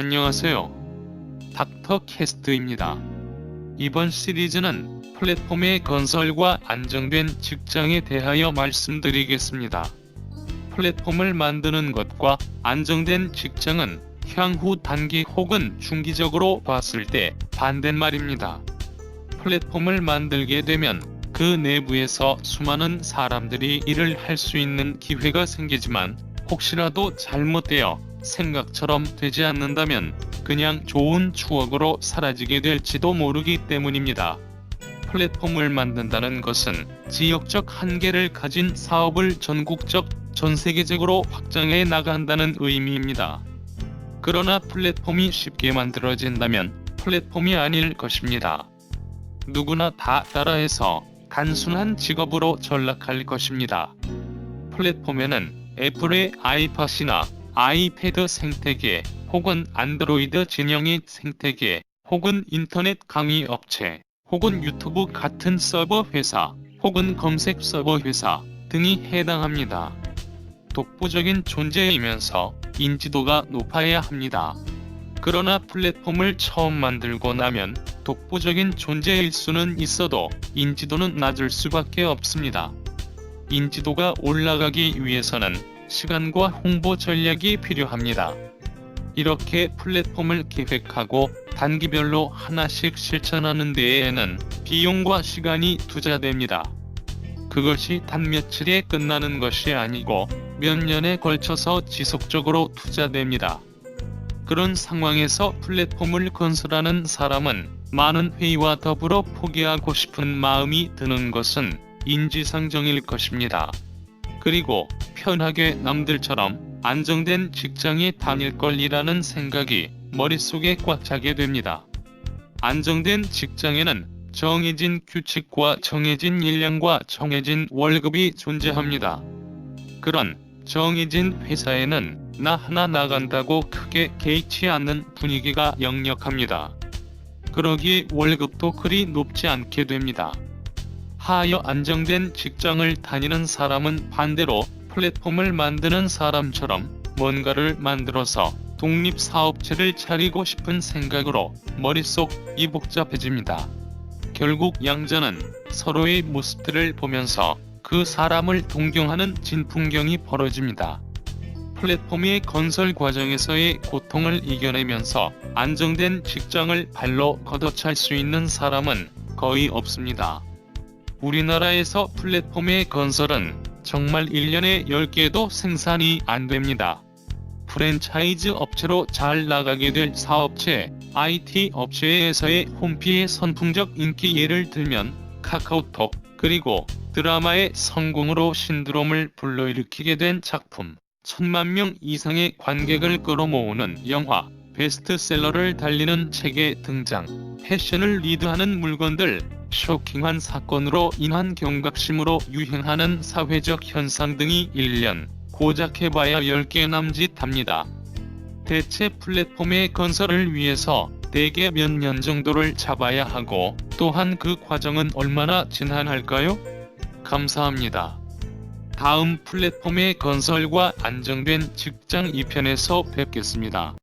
안녕하세요. 닥터 캐스트입니다. 이번 시리즈는 플랫폼의 건설과 안정된 직장에 대하여 말씀드리겠습니다. 플랫폼을 만드는 것과 안정된 직장은 향후 단기 혹은 중기적으로 봤을 때 반대말입니다. 플랫폼을 만들게 되면 그 내부에서 수많은 사람들이 일을 할 수 있는 기회가 생기지만 혹시라도 잘못되어 생각처럼 되지 않는다면 그냥 좋은 추억으로 사라지게 될지도 모르기 때문입니다. 플랫폼을 만든다는 것은 지역적 한계를 가진 사업을 전국적, 전 세계적으로 확장해 나간다는 의미입니다. 그러나 플랫폼이 쉽게 만들어진다면 플랫폼이 아닐 것입니다. 누구나 다 따라해서 단순한 직업으로 전락할 것입니다. 플랫폼에는 애플의 아이팟이나 아이패드 생태계 혹은 안드로이드 진영의 생태계 혹은 인터넷 강의 업체 혹은 유튜브 같은 서버 회사 혹은 검색 서버 회사 등이 해당합니다. 독보적인 존재이면서 인지도가 높아야 합니다. 그러나 플랫폼을 처음 만들고 나면 독보적인 존재일 수는 있어도 인지도는 낮을 수밖에 없습니다. 인지도가 올라가기 위해서는 시간과 홍보 전략이 필요합니다. 이렇게 플랫폼을 계획하고 단기별로 하나씩 실천하는 데에는 비용과 시간이 투자됩니다. 그것이 단 며칠에 끝나는 것이 아니고 몇 년에 걸쳐서 지속적으로 투자됩니다. 그런 상황에서 플랫폼을 건설하는 사람은 많은 회의와 더불어 포기하고 싶은 마음이 드는 것은 인지상정일 것입니다. 그리고 편하게 남들처럼 안정된 직장에 다닐 걸이라는 생각이 머릿속에 꽉 차게 됩니다. 안정된 직장에는 정해진 규칙과 정해진 일량과 정해진 월급이 존재합니다. 그런 정해진 회사에는 나 하나 나간다고 크게 개의치 않는 분위기가 역력합니다. 그러기에 월급도 그리 높지 않게 됩니다. 하여 안정된 직장을 다니는 사람은 반대로 플랫폼을 만드는 사람처럼 뭔가를 만들어서 독립사업체를 차리고 싶은 생각으로 머릿속이 복잡해집니다. 결국 양자는 서로의 모습들을 보면서 그 사람을 동경하는 진풍경이 벌어집니다. 플랫폼의 건설 과정에서의 고통을 이겨내면서 안정된 직장을 발로 걷어찰 수 있는 사람은 거의 없습니다. 우리나라에서 플랫폼의 건설은 정말 1년에 10개도 생산이 안 됩니다. 프랜차이즈 업체로 잘 나가게 될 사업체, IT 업체에서의 홈피의 선풍적 인기 예를 들면 카카오톡, 그리고 드라마의 성공으로 신드롬을 불러일으키게 된 작품, 천만 명 이상의 관객을 끌어모으는 영화, 베스트셀러를 달리는 책의 등장, 패션을 리드하는 물건들, 쇼킹한 사건으로 인한 경각심으로 유행하는 사회적 현상 등이 1년, 고작 해봐야 10개 남짓합니다. 대체 플랫폼의 건설을 위해서 대개 몇 년 정도를 잡아야 하고 또한 그 과정은 얼마나 지난할까요? 감사합니다. 다음 플랫폼의 건설과 안정된 직장 2편에서 뵙겠습니다.